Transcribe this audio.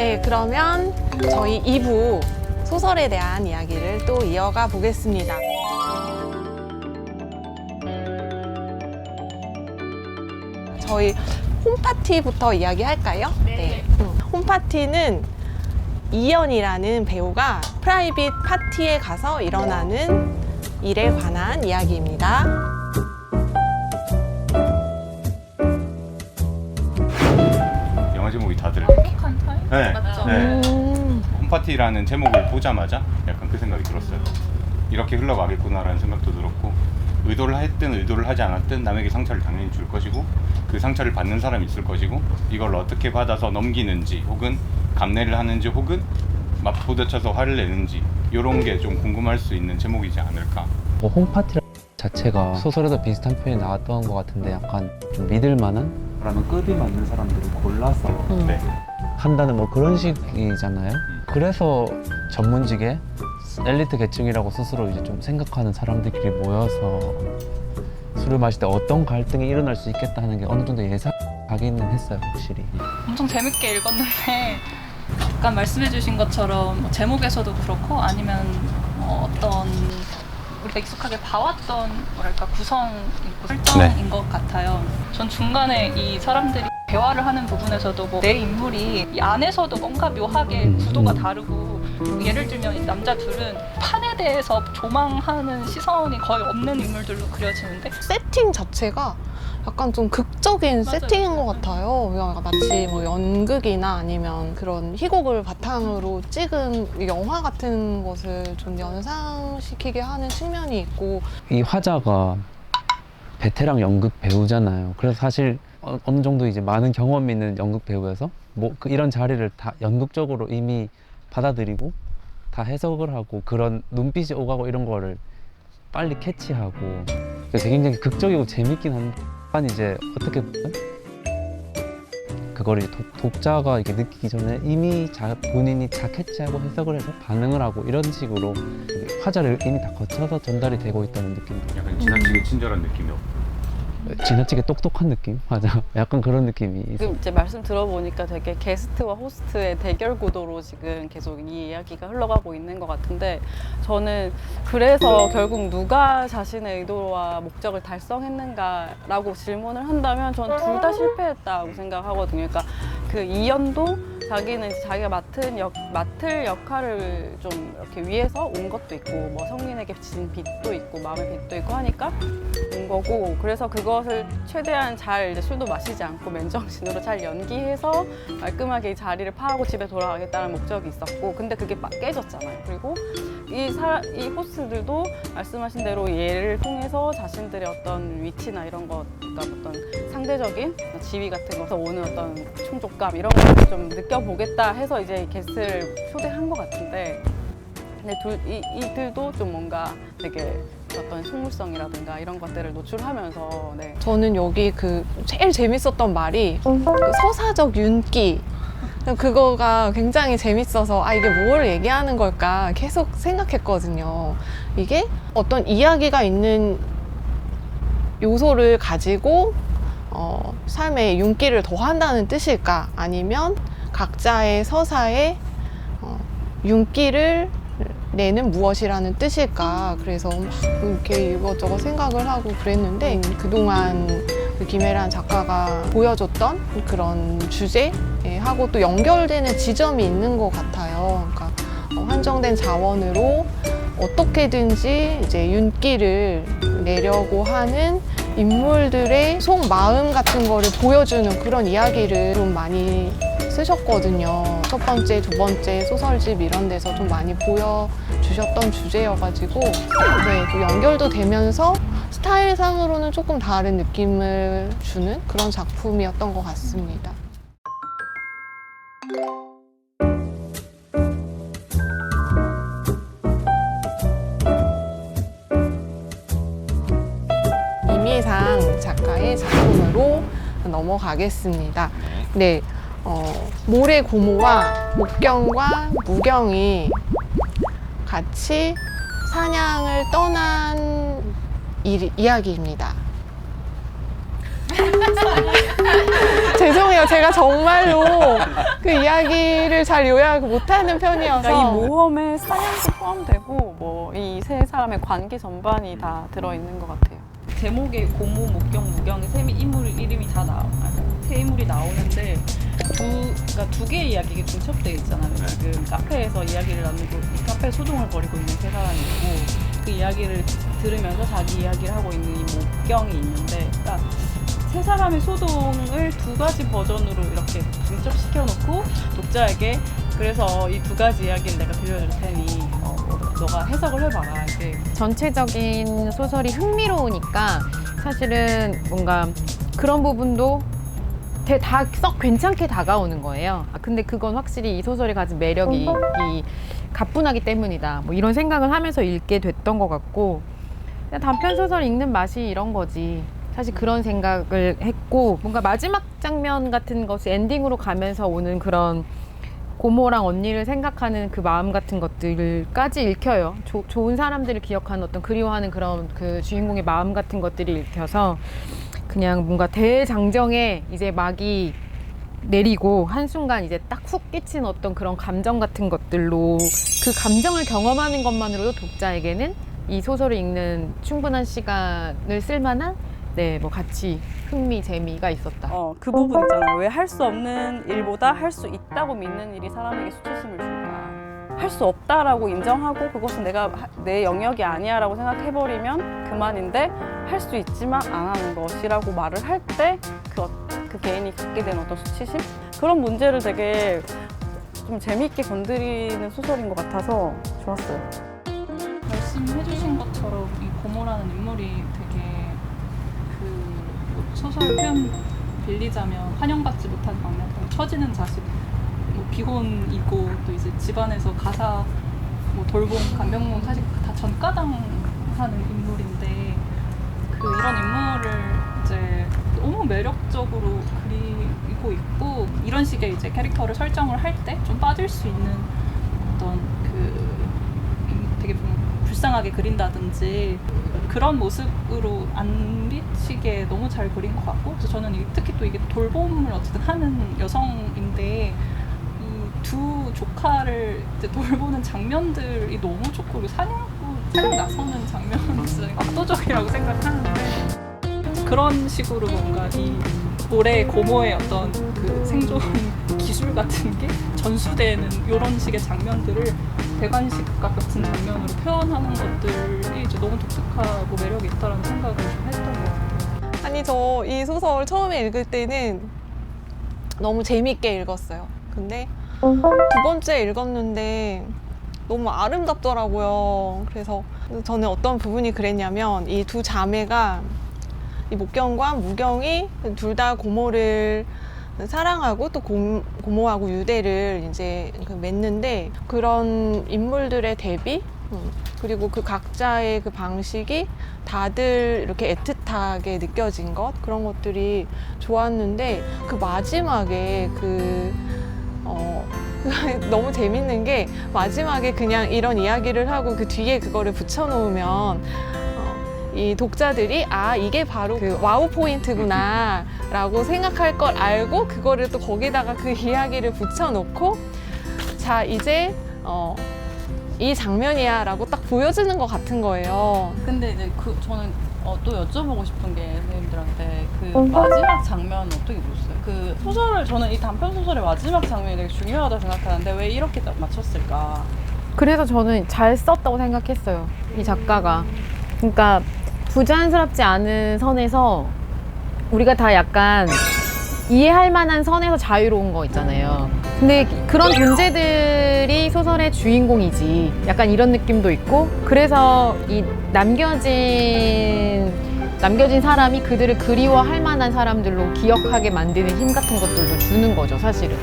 네, 그러면 저희 2부 소설에 대한 이야기를 또 이어가 보겠습니다. 저희 홈파티부터 이야기할까요? 네. 음, 홈파티는 이연이라는 배우가 프라이빗 파티에 가서 일어나는 일에 관한 이야기입니다. 다들 행복한 타임? 네. 맞죠? 네. 음, 홈파티라는 제목을 보자마자 약간 그 생각이 들었어요. 이렇게 흘러가겠구나라는 생각도 들었고 의도를 했든 의도를 하지 않았든 남에게 상처를 당연히 줄 것이고 그 상처를 받는 사람이 있을 것이고 이걸 어떻게 받아서 넘기는지 혹은 감내를 하는지 혹은 막 부딪혀서 화를 내는지 이런 게 좀 궁금할 수 있는 제목이지 않을까. 뭐 홈파티 자체가 소설에도 비슷한 표현이 나왔던 것 같은데 약간 좀 믿을 만한 라면 급이 맞는 사람들을 골라서 음. 네. 한다는 뭐 그런 식이잖아요. 그래서 전문직의 엘리트 계층이라고 스스로 이제 좀 생각하는 사람들끼리 모여서 술을 마실 때 어떤 갈등이 일어날 수 있겠다 하는 게 어느 정도 예상하기는 했어요, 확실히. 엄청 재밌게 읽었는데 아까 말씀해주신 것처럼 뭐 제목에서도 그렇고 아니면 뭐 어떤 우리가 익숙하게 봐왔던 뭐랄까 구성이고 설정인 것 같아요. 전 중간에 이 사람들이 대화를 하는 부분에서도 뭐 내 인물이 이 안에서도 뭔가 묘하게 음, 구도가 음. 다르고 예를 들면 이 남자 둘은 판에 대해서 조망하는 시선이 거의 없는 인물들로 그려지는데 세팅 자체가 약간 좀 극적인 맞아요. 세팅인 것 같아요. 그러니까 마치 뭐 연극이나 아니면 그런 희곡을 바탕으로 찍은 영화 같은 것을 좀 연상시키게 하는 측면이 있고 이 화자가 베테랑 연극 배우잖아요. 그래서 사실 어, 어느 정도 이제 많은 경험 있는 연극 배우여서 뭐 그 이런 자리를 다 연극적으로 이미 받아들이고 다 해석을 하고 그런 눈빛이 오가고 이런 거를 빨리 캐치하고 그래서 굉장히 극적이고 재밌긴 한데 이제 어떻게 보면 그걸 이제 독, 독자가 이렇게 느끼기 전에 이미 자, 본인이 다 캐치하고 해석을 해서 반응을 하고 이런 식으로 화자를 이미 다 거쳐서 전달이 되고 있다는 느낌. 약간 지나치게 친절한 느낌이 없고 지나치게 똑똑한 느낌? 맞아. 약간 그런 느낌이. 지금 이제 말씀 들어보니까 되게 게스트와 호스트의 대결 구도로 지금 계속 이 이야기가 흘러가고 있는 것 같은데 저는 그래서 결국 누가 자신의 의도와 목적을 달성했는가라고 질문을 한다면 저는 둘 다 실패했다고 생각하거든요. 그러니까 그 이연도 자기는 이제 자기가 맡은 역, 맡을 역할을 좀 이렇게 위해서 온 것도 있고 뭐 성민에게 진 빚도 있고 마음의 빚도 있고 하니까 온 거고. 그래서 그것을 최대한 잘 이제 술도 마시지 않고 맨정신으로 잘 연기해서 말끔하게 이 자리를 파하고 집에 돌아가겠다는 목적이 있었고 근데 그게 막 깨졌잖아요. 그리고 이, 사, 이 호스들도 말씀하신 대로 얘를 통해서 자신들의 어떤 위치나 이런 것 그러니까 어떤 상대적인 지위 같은 것에서 오는 어떤 충족감 이런 것을 좀 느껴 보겠다 해서 이제 게스트를 초대한 것 같은데 근데 둘, 이, 이들도 좀 뭔가 되게 어떤 속물성이라든가 이런 것들을 노출하면서 네. 저는 여기 그 제일 재밌었던 말이 그 서사적 윤기 그거가 굉장히 재밌어서 아 이게 뭘 얘기하는 걸까 계속 생각했거든요. 이게 어떤 이야기가 있는 요소를 가지고 어, 삶에 윤기를 더한다는 뜻일까? 아니면 각자의 서사에 어, 윤기를 내는 무엇이라는 뜻일까? 그래서 막 이렇게 이것저것 생각을 하고 그랬는데 그동안 그 김혜란 작가가 보여줬던 그런 주제하고 또 연결되는 지점이 있는 것 같아요. 그러니까 어, 한정된 자원으로 어떻게든지 이제 윤기를 내려고 하는 인물들의 속 마음 같은 거를 보여주는 그런 이야기를 좀 많이 쓰셨거든요. 첫 번째, 두 번째 소설집 이런 데서 좀 많이 보여주셨던 주제여가지고 네, 또 연결도 되면서 스타일상으로는 조금 다른 느낌을 주는 그런 작품이었던 것 같습니다. 이미상 작가의 작품으로 넘어가겠습니다. 네, 어, 모래 고모와 목경과 무경이 같이 사냥을 떠난 일, 이야기입니다. 죄송해요. 제가 정말로 그 이야기를 잘 요약 못하는 편이어서. 그러니까 이 모험에 사연도 포함되고 뭐 이 세 사람의 관계 전반이 다 들어있는 것 같아요. 제목에 고모, 목경, 무경 세 인물 이름이 다 나와. 아니, 세 인물이 나오는데 두 그러니까 두 개의 이야기가 중첩되어 있잖아요. 네. 지금 카페에서 이야기를 나누고 이 카페 소동을 벌이고 있는 세 사람이 있고 그 이야기를 들으면서 자기 이야기를 하고 있는 이 목경이 있는데 그러니까 세 사람의 소동을 두 가지 버전으로 이렇게 중첩시켜 놓고 독자에게 그래서 이 두 가지 이야기를 내가 들려줄 테니 어, 너가 해석을 해봐라 이게 전체적인 소설이 흥미로우니까 사실은 뭔가 그런 부분도 다 썩 괜찮게 다가오는 거예요. 아, 근데 그건 확실히 이 소설이 가진 매력이 이 가뿐하기 때문이다. 뭐 이런 생각을 하면서 읽게 됐던 것 같고 그냥 단편 소설 읽는 맛이 이런 거지. 사실 그런 생각을 했고 뭔가 마지막 장면 같은 것이 엔딩으로 가면서 오는 그런 고모랑 언니를 생각하는 그 마음 같은 것들까지 읽혀요. 조- 좋은 사람들을 기억하는 어떤 그리워하는 그런 그 주인공의 마음 같은 것들이 읽혀서 그냥 뭔가 대장정에 이제 막이 내리고 한순간 이제 딱 훅 끼친 어떤 그런 감정 같은 것들로 그 감정을 경험하는 것만으로도 독자에게는 이 소설을 읽는 충분한 시간을 쓸만한 네, 뭐 같이 흥미, 재미가 있었다. 어, 그 부분 있잖아요. 왜할 수 없는 일보다 할 수 있다고 믿는 일이 사람에게 수치심을 줄까? 할 수 없다라고 인정하고 그것은 내가 하- 내 영역이 아니야라고 생각해버리면 그만인데 할 수 있지만 안 하는 것이라고 말을 할 때그 그 개인이 갖게 된 어떤 수치심 그런 문제를 되게 좀 재미있게 건드리는 소설인 것 같아서 좋았어요. 말씀해주신 것처럼 이 고모라는 인물이 되게 그뭐 소설 표현 빌리자면 환영받지 못한 막내 처지는 자식 뭐 비혼이고 또 이제 집안에서 가사 뭐 돌봄 간병문 사실 다 전가당 하는 인물인데 그 이런 인물을 이제 너무 매력적으로 그리고 있고 이런 식의 이제 캐릭터를 설정을 할 때 좀 빠질 수 있는 어떤 그 음, 되게 좀 불쌍하게 그린다든지 그런 모습으로 안 비치게 너무 잘 그린 것 같고 그래서 저는 이- 특히 또 이게 돌봄을 어쨌든 하는 여성인데 이 두 조카를 이제 돌보는 장면들이 너무 좋고 사냥꾼 사냥 나서는 장면은 진짜 압도적이라고 생각하는데 그런 식으로 뭔가 이 올해 고모의 어떤 그 생존 기술 같은 게 전수되는 이런 식의 장면들을 대관식 같은 장면으로 표현하는 것들이 이제 너무 독특하고 매력이 있다라는 생각을 좀 했던 것 같아요. 아니 저 이 소설 처음에 읽을 때는 너무 재밌게 읽었어요. 근데 두 번째 읽었는데 너무 아름답더라고요. 그래서 저는 어떤 부분이 그랬냐면 이 두 자매가 이 목경과 무경이 둘 다 고모를 사랑하고 또 고, 고모하고 유대를 이제 그 맺는데 그런 인물들의 대비 음, 그리고 그 각자의 그 방식이 다들 이렇게 애틋하게 느껴진 것 그런 것들이 좋았는데 그 마지막에 그 어, 너무 재밌는 게 마지막에 그냥 이런 이야기를 하고 그 뒤에 그거를 붙여놓으면 어, 이 독자들이 아 이게 바로 그 와우 포인트구나 라고 생각할 걸 알고 그거를 또 거기다가 그 이야기를 붙여놓고 자 이제 어, 이 장면이야 라고 딱 보여주는 것 같은 거예요. 근데 이제 그 저는 어, 또 여쭤보고 싶은 게 선생님들한테 그 마지막 장면 어떻게 보셨어요? 그 소설을 저는 이 단편 소설의 마지막 장면이 되게 중요하다 고 생각하는데 왜 이렇게 딱 맞췄을까? 그래서 저는 잘 썼다고 생각했어요. 이 작가가. 그러니까 부자연스럽지 않은 선에서 우리가 다 약간 이해할 만한 선에서 자유로운 거 있잖아요. 근데 그런 존재들이 소설의 주인공이지. 약간 이런 느낌도 있고. 그래서 이 남겨진 남겨진 사람이 그들을 그리워할 만한 사람들로 기억하게 만드는 힘 같은 것들도 주는 거죠, 사실은.